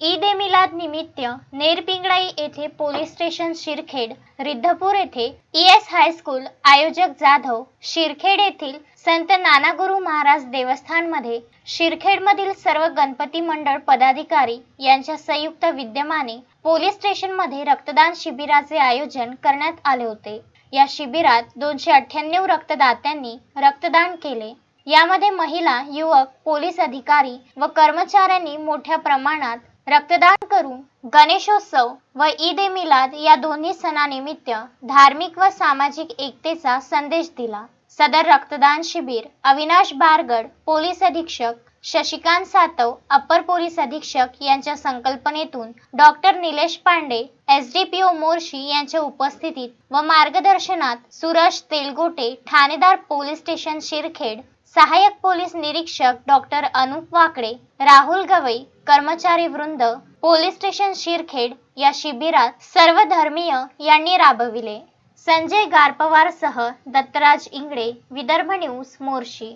ईद ए मिलाद निमित्त नेरपिंगळाई येथे police station शिरखेड Riddhapur येथे ईएस हायस्कूल आयोजक जाधव शिरखेड येथील संत नानागुरु महाराज देवस्थानमध्ये शिरखेडमधील सर्व गणपती मंडळ पदाधिकारी यांच्या संयुक्त विद्यमाने पोलीस स्टेशनमध्ये रक्तदान शिबिराचे आयोजन करण्यात आले होते. या शिबिरात दोनशे अठ्ठ्याण्णव रक्तदात्यांनी रक्तदान केले. यामध्ये महिला युवक पोलीस अधिकारी व कर्मचाऱ्यांनी मोठ्या प्रमाणात रक्तदान करून गणेशोत्सव व ईद ए मिलाद या दोन्ही सणानिमित्त धार्मिक व सामाजिक एकतेचा संदेश दिला. सदर रक्तदान शिबिर अविनाश बारगड पोलीस अधीक्षक शशिकांत सातव अपर पोलीस अधीक्षक यांच्या संकल्पनेतून doctor Nilesh Pande S D P O Morshi यांच्या उपस्थितीत व मार्गदर्शनात सुरज तेलगोटे ठाणेदार पोलीस स्टेशन शिरखेड सहाय्यक पोलीस निरीक्षक डॉक्टर अनुप वाकडे राहुल गवई कर्मचारी वृंद पोलीस स्टेशन शिरखेड या शिबिरात सर्व धर्मीय यांनी राबविले. संजय गारपवारसह दत्तराज इंगळे विदर्भ न्यूज मोर्शी.